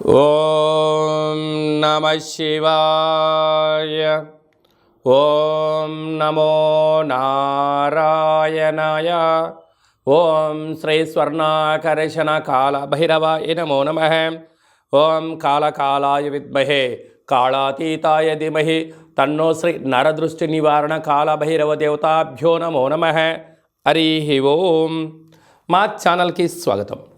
ఓం నమ శివాయ ఓం నమో నారాయణాయ ఓం శ్రీ స్వర్ణాకర్షణ కాల భైరవాయ నమో నమ ఓం కాళకాలాయ విద్మహే కాళాతీతాయ ధీమహి తన్నో శ్రీ నరదృష్టి నివారణ కాళభైరవ దేవతాభ్యో నమో నమ హరి ఓం మా ఛానల్కి స్వాగతం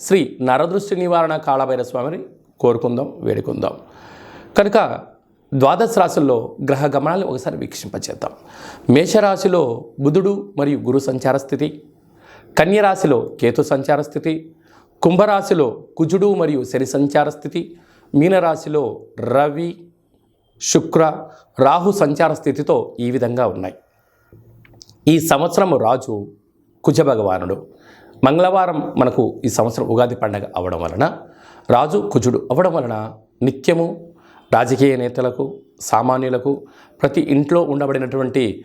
శ్రీ నరదృష్టి నివారణ కాళభైర స్వామిని కోరుకుందాం వేడుకుందాం. కనుక ద్వాదశ రాశుల్లో గ్రహ గమనాలు ఒకసారి వీక్షింపచేద్దాం. మేషరాశిలో బుధుడు మరియు గురు సంచార స్థితి కన్యరాశిలో కేతు సంచార స్థితి కుంభరాశిలో కుజుడు మరియు శని సంచార స్థితి మీనరాశిలో రవి శుక్ర రాహు సంచార స్థితితో ఈ విధంగా ఉన్నాయి. ఈ సంవత్సరం రాజు కుజ భగవానుడు. మంగళవారం మనకు ఈ సంవత్సరం ఉగాది పండగ అవ్వడం వలన రాజు కుజుడు అవ్వడం వలన నిత్యము రాజకీయ నేతలకు సామాన్యులకు ప్రతి ఇంట్లో ఉండబడినటువంటి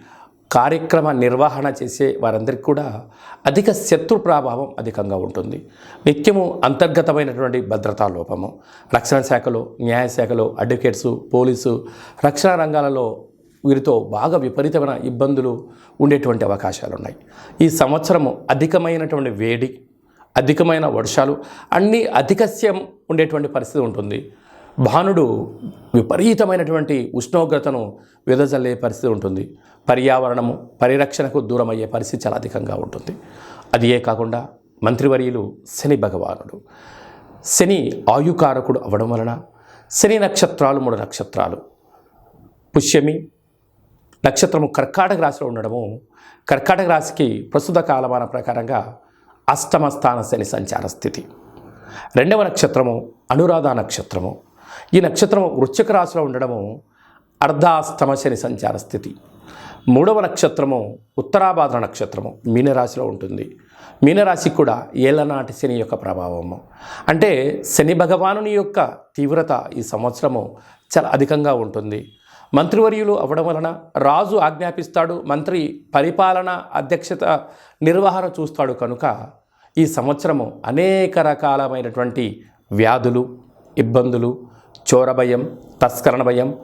కార్యక్రమ నిర్వహణ చేసే వారందరికీ కూడా అధిక శత్రు ప్రభావం అధికంగా ఉంటుంది. నిత్యము అంతర్గతమైనటువంటి భద్రతా లోపము రక్షణ శాఖలో న్యాయశాఖలో అడ్వకేట్సు పోలీసు రక్షణ రంగాలలో వీరితో బాగా విపరీతమైన ఇబ్బందులు ఉండేటువంటి అవకాశాలు ఉన్నాయి ఈ సంవత్సరము అధికమైనటువంటి వేడి అధికమైన వర్షాలు అన్నీ అధికస్యం ఉండేటువంటి పరిస్థితి ఉంటుంది. భానుడు విపరీతమైనటువంటి ఉష్ణోగ్రతను వెదజల్లే పరిస్థితి ఉంటుంది. పర్యావరణము పరిరక్షణకు దూరమయ్యే పరిస్థితి చాలా అధికంగా ఉంటుంది. అది ఏ కాకుండా మంత్రివర్యులు శని భగవానుడు. శని ఆయుకారకుడు అవ్వడం వలన శని నక్షత్రాలు మూడు నక్షత్రాలు. పుష్యమి నక్షత్రము కర్కాటక రాశిలో ఉండడము కర్కాటక రాశికి ప్రస్తుత కాలమాన ప్రకారంగా అష్టమ స్థాన శని సంచార స్థితి. రెండవ నక్షత్రము అనురాధ నక్షత్రము. ఈ నక్షత్రము వృశ్చిక రాశిలో ఉండడము అర్ధాష్టమ శని సంచార స్థితి. మూడవ నక్షత్రము ఉత్తరాభాద్ర నక్షత్రము మీనరాశిలో ఉంటుంది. మీనరాశికి కూడా ఏళ్ళనాటి శని యొక్క ప్రభావము అంటే శని భగవానుని యొక్క తీవ్రత ఈ సంవత్సరము చాలా అధికంగా ఉంటుంది. మంత్రివర్యులు అవ్వడం వలన రాజు ఆజ్ఞాపిస్తాడు మంత్రి పరిపాలన అధ్యక్షత నిర్వహణ చూస్తాడు కనుక ఈ సంవత్సరము అనేక రకాలమైనటువంటి వ్యాధులు ఇబ్బందులు చోర భయం తస్కరణ భయం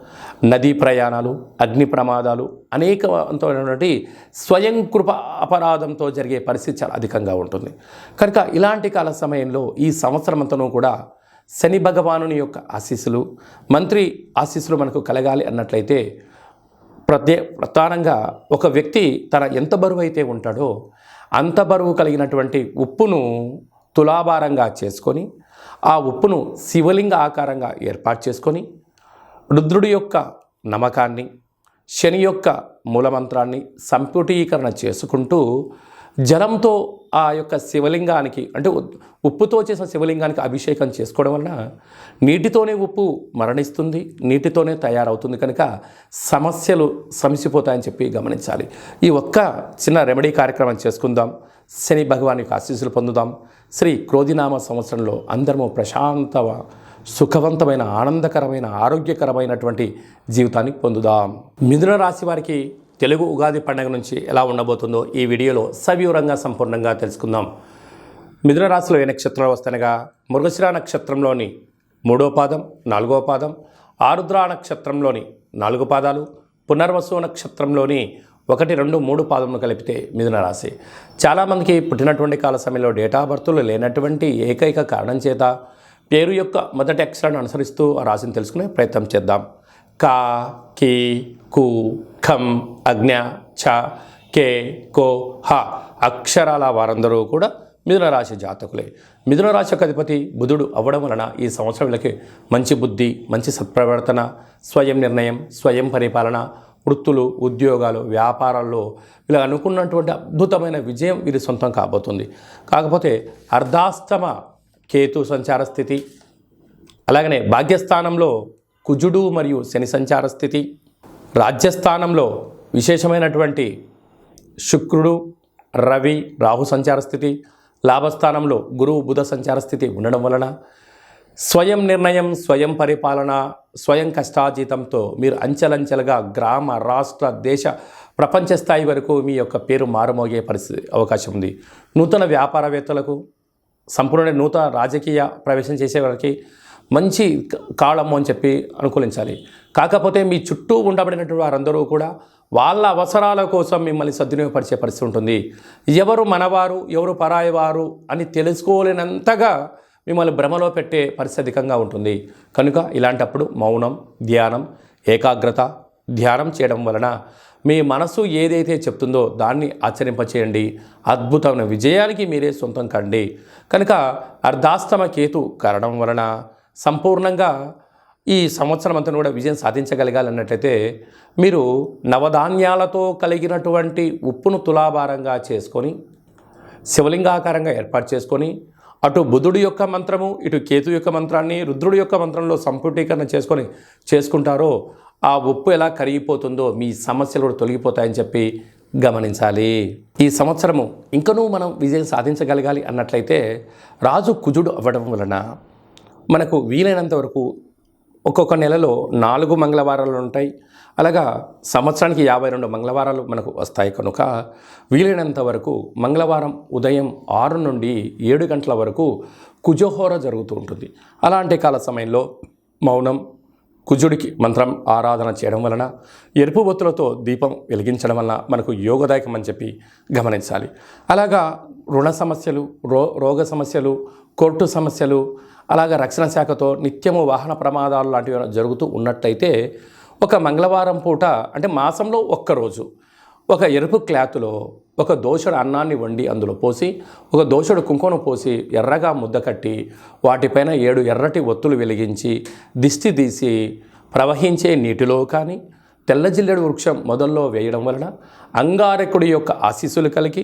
నదీ ప్రయాణాలు అగ్ని ప్రమాదాలు అనేకమైనటువంటి స్వయం కృప అపరాధంతో జరిగే పరిస్థితి చాలా అధికంగా ఉంటుంది. కనుక ఇలాంటి కాల సమయంలో ఈ సంవత్సరం అంతను కూడా శని భగవానుని యొక్క ఆశీస్సులు మంత్రి ఆశీస్సులు మనకు కలగాలి అన్నట్లయితే ప్రత్యే ప్రధానంగా ఒక వ్యక్తి తన ఎంత బరువు అయితే ఉంటాడో అంత బరువు కలిగినటువంటి ఉప్పును తులాభారంగా చేసుకొని ఆ ఉప్పును శివలింగ ఆకారంగా ఏర్పాటు చేసుకొని రుద్రుడి యొక్క నమ్మకాన్ని శని యొక్క మూలమంత్రాన్ని సంపుటీకరణ చేసుకుంటూ జలంతో ఆ యొక్క శివలింగానికి అంటే ఉప్పుతో చేసిన శివలింగానికి అభిషేకం చేసుకోవడం వలన నీటితోనే ఉప్పు మరణిస్తుంది నీటితోనే తయారవుతుంది. కనుక సమస్యలు సమసిపోతాయని చెప్పి గమనించాలి. ఈ ఒక్క చిన్న రెమెడీ కార్యక్రమం చేసుకుందాం. శని భగవాన్ యొక్క ఆశీస్సులు పొందుదాం. శ్రీ క్రోధినామ సంవత్సరంలో అందరము ప్రశాంత సుఖవంతమైన ఆనందకరమైన ఆరోగ్యకరమైనటువంటి జీవితాన్ని పొందుదాం. మిథున రాశి వారికి తెలుగు ఉగాది పండుగ నుంచి ఎలా ఉండబోతుందో ఈ వీడియోలో సవివరంగా సంపూర్ణంగా తెలుసుకుందాం. మిథున రాశిలో ఏ నక్షత్రాలు వస్తానగా మృగశిర నక్షత్రంలోని మూడో పాదం నాలుగో పాదం ఆరుద్ర నక్షత్రంలోని నాలుగు పాదాలు పునర్వసు నక్షత్రంలోని ఒకటి రెండు మూడు పాదములు కలిపితే మిథున రాశి. చాలామందికి పుట్టినటువంటి కాల సమయంలో డేటా బర్తులు లేనటువంటి ఏకైక కారణం చేత పేరు యొక్క మొదటి అక్షరాన్ని అనుసరిస్తూ ఆ రాశిని తెలుసుకునే ప్రయత్నం చేద్దాం. కా కి కు. ఖం అజ్ఞ ఛ కే కో హ అక్షరాల వారందరూ కూడా మిథున రాశి జాతకులే. మిథున రాశి యొక్క అధిపతి బుధుడు అవ్వడం వలన ఈ సంవత్సరం వీళ్ళకి మంచి బుద్ధి మంచి సత్ప్రవర్తన స్వయం నిర్ణయం స్వయం పరిపాలన వృత్తులు ఉద్యోగాలు వ్యాపారాల్లో వీళ్ళు అనుకున్నటువంటి అద్భుతమైన విజయం వీరి సొంతం కాబోతుంది. కాకపోతే అర్ధాస్తమ కేతు సంచార స్థితి అలాగనే భాగ్యస్థానంలో కుజుడు మరియు శని సంచార స్థితి రాజ్యస్థానంలో విశేషమైనటువంటి శుక్రుడు రవి రాహు సంచార స్థితి లాభస్థానంలో గురువు బుధ సంచార స్థితి ఉండడం వలన స్వయం నిర్ణయం స్వయం పరిపాలన స్వయం కష్టాజీతంతో మీరు అంచెలంచెలుగా గ్రామ రాష్ట్ర దేశ ప్రపంచ స్థాయి వరకు మీ యొక్క పేరు మారుమోగే పరిస్థితి అవకాశం ఉంది. నూతన వ్యాపారవేత్తలకు సంపూర్ణ నూతన రాజకీయ ప్రవేశం చేసే వారికి మంచి కాలము అని చెప్పి అనుకూలించాలి. కాకపోతే మీ చుట్టూ ఉండబడినటువంటి వారందరూ కూడా వాళ్ళ అవసరాల కోసం మిమ్మల్ని సద్వినియోగపరిచే పరిస్థితి ఉంటుంది. ఎవరు మనవారు ఎవరు పరాయి వారు అని తెలుసుకోలేనంతగా మిమ్మల్ని భ్రమలో పెట్టే పరిస్థితి అధికంగా ఉంటుంది. కనుక ఇలాంటప్పుడు మౌనం ధ్యానం ఏకాగ్రత ధ్యానం చేయడం వలన మీ మనసు ఏదైతే చెప్తుందో దాన్ని ఆచరింపచేయండి. అద్భుతమైన విజయానికి మీరే సొంతం కండి. కనుక అర్ధాస్తమ కేతు కారణం వలన సంపూర్ణంగా ఈ సంవత్సరం అంతా కూడా విజయం సాధించగలగాలి అన్నట్లయితే మీరు నవధాన్యాలతో కలిగినటువంటి ఉప్పును తులాభారంగా చేసుకొని శివలింగాకారంగా ఏర్పాటు చేసుకొని అటు బుధుడి యొక్క మంత్రము ఇటు కేతు యొక్క మంత్రాన్ని రుద్రుడి యొక్క మంత్రంలో సంపుటీకరణ చేసుకొని చేసుకుంటారో ఆ ఉప్పు ఎలా కరిగిపోతుందో మీ సమస్యలు కూడా తొలగిపోతాయని చెప్పి గమనించాలి. ఈ సంవత్సరము ఇంకనూ మనం విజయం సాధించగలగాలి అన్నట్లయితే రాజు కుజుడు అవ్వడం వలన మనకు వీలైనంత వరకు ఒక్కొక్క నెలలో నాలుగు మంగళవారాలు ఉంటాయి. అలాగా సంవత్సరానికి యాభై రెండు మంగళవారాలు మనకు వస్తాయి. కనుక వీలైనంత వరకు మంగళవారం ఉదయం ఆరు నుండి ఏడు గంటల వరకు కుజోహోర జరుగుతూ ఉంటుంది. అలాంటి కాల సమయంలో మౌనం కుజుడికి మంత్రం ఆరాధన చేయడం వలన ఎరుపు బొత్తులతో దీపం వెలిగించడం వలన మనకు యోగదాయకం అని చెప్పి గమనించాలి. అలాగా రుణ సమస్యలు రో రోగ సమస్యలు కోర్టు సమస్యలు అలాగా రక్షణ శాఖతో నిత్యము వాహన ప్రమాదాలు లాంటివి జరుగుతూ ఉన్నట్టయితే ఒక మంగళవారం పూట అంటే మాసంలో ఒక్కరోజు ఒక ఎరుపు క్లాత్లో ఒక దోషుడు అన్నాన్ని వండి అందులో పోసి ఒక దోషుడు కుంకుమను పోసి ఎర్రగా ముద్ద కట్టి వాటిపైన ఏడు ఎర్రటి ఒత్తులు వెలిగించి దిష్టి తీసి ప్రవహించే నీటిలో కానీ తెల్లజిల్లెడు వృక్షం మొదల్లో వేయడం వలన అంగారకుడి యొక్క ఆశీస్సులు కలిగి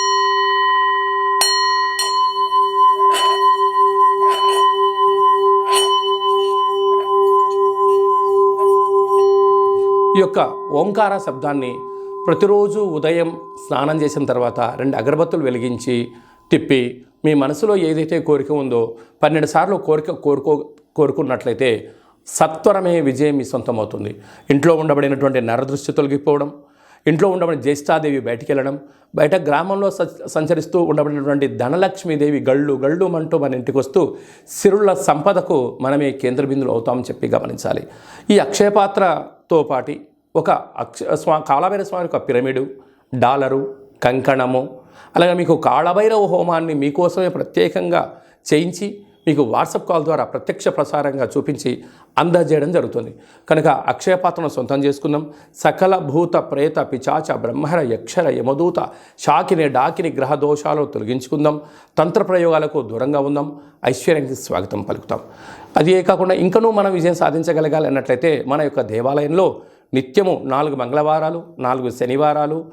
ఈ యొక్క ఓంకార శబ్దాన్ని ప్రతిరోజు ఉదయం స్నానం చేసిన తర్వాత రెండు అగరబత్తులు వెలిగించి తిప్పి మీ మనసులో ఏదైతే కోరిక ఉందో పన్నెండు సార్లు కోరిక కోరుకో కోరుకున్నట్లయితే సత్వరమే విజయం మీ సొంతమవుతుంది. ఇంట్లో ఉండబడినటువంటి నరదృష్టి తొలగిపోవడం ఇంట్లో ఉండబడిన జ్యేష్ఠాదేవి బయటికి వెళ్ళడం బయట గ్రామంలో సంచరిస్తూ ఉండబడినటువంటి ధనలక్ష్మీదేవి గళ్ళు గళ్ళు అంటూ మన ఇంటికి వస్తూ సిరుల సంపదకు మనమే కేంద్ర బిందులు అవుతామని చెప్పి గమనించాలి. ఈ అక్షయపాత్ర తో పాటి ఒక అక్ష స్వా కాళభైరవ స్వామి యొక్క పిరమిడు డాలరు కంకణము అలాగే మీకు కాళభైరవ హోమాన్ని మీకోసమే ప్రత్యేకంగా చేయించి మీకు వాట్సాప్ కాల్ ద్వారా ప్రత్యక్ష ప్రసారంగా చూపించి అందజేయడం జరుగుతుంది. కనుక అక్షయ పాత్రను సొంతం చేసుకుందాం. సకల భూత ప్రేత పిచాచ బ్రహ్మర యక్షర యమదూత షాకిని డాకిని గ్రహ దోషాలు తొలగించుకుందాం. తంత్ర ప్రయోగాలకు దూరంగా ఉందాం. ఐశ్వర్యానికి స్వాగతం పలుకుతాం. అదే కాకుండా ఇంకనూ మనం విజయం సాధించగలగాలి అన్నట్లయితే మన యొక్క దేవాలయంలో నిత్యము నాలుగు మంగళవారాలు నాలుగు శనివారాలు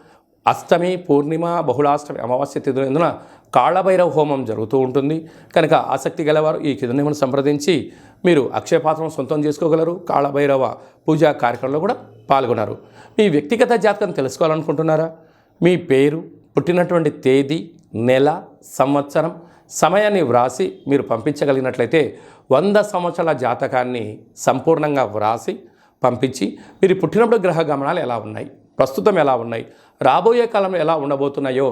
అష్టమి పూర్ణిమ బహుళాష్టమి అమావాస్య తిథులందున కాళభైరవ హోమం జరుగుతూ ఉంటుంది. కనుక ఆసక్తి గలవారు ఈ కిందనేమను సంప్రదించి మీరు అక్షయపాత్రం సొంతం చేసుకోగలరు. కాళభైరవ పూజా కార్యక్రమంలో కూడా పాల్గొన్నారు మీ వ్యక్తిగత జాతకం తెలుసుకోవాలనుకుంటున్నారా? మీ పేరు పుట్టినటువంటి తేదీ నెల సంవత్సరం సమయాన్ని వ్రాసి మీరు పంపించగలిగినట్లయితే వంద సంవత్సరాల జాతకాన్ని సంపూర్ణంగా వ్రాసి పంపించి మీరు పుట్టినప్పుడు గ్రహ గమనాలు ఎలా ఉన్నాయి? ప్రస్తుతం ఎలా ఉన్నాయి? రాబోయే కాలంలో ఎలా ఉండబోతున్నాయో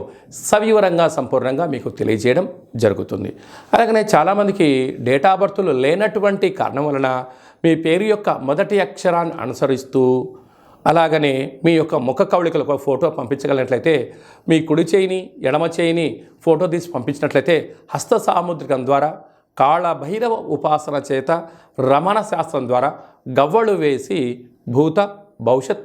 సవివరంగా సంపూర్ణంగా మీకు తెలియజేయడం జరుగుతుంది. అలాగనే చాలామందికి డేటా బర్తులు లేనటువంటి కారణం వలన మీ పేరు యొక్క మొదటి అక్షరాన్ని అనుసరిస్తూ అలాగనే మీ యొక్క ముఖ కవళికలు ఒక ఫోటో పంపించగలిగినట్లయితే మీ కుడి చేయిని ఎడమ చేయిని ఫోటో తీసి పంపించినట్లయితే హస్త సాముద్రికం ద్వారా కాళ భైరవ ఉపాసన చేత రమణ శాస్త్రం ద్వారా గవ్వలు వేసి భూత భవిష్యత్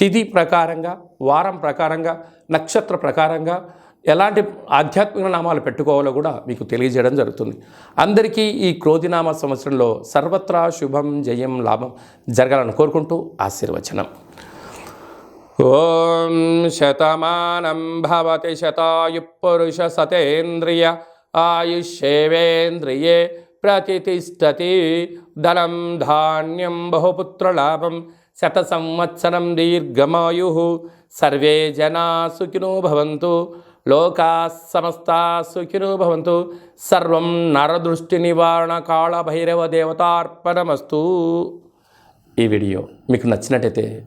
తిథి ప్రకారంగా వారం ప్రకారంగా నక్షత్ర ప్రకారంగా ఎలాంటి ఆధ్యాత్మిక నామాలు పెట్టుకోవాలో కూడా మీకు తెలియజేయడం జరుగుతుంది. అందరికీ ఈ క్రోధినామ సంవత్సరంలో సర్వత్రా శుభం జయం లాభం జరగాలని కోరుకుంటూ ఆశీర్వచనం. ఓం శతమానం భవతి శతాయు పురుష సతేంద్రియ ఆయుష్యేవేంద్రియే ప్రతిష్టతి ధనం ధాన్యం బహుపుత్రలాభం శత సంవత్సరం దీర్ఘమాయు. సర్వే జనా సుఖినో భవంతు. లోకా సమస్త సుఖినో భవంతు. సర్వం నరదృష్టి నివారణ కాళభైరవ దేవతార్పణమస్తు. ఈ వీడియో మీకు నచ్చినట్టయితే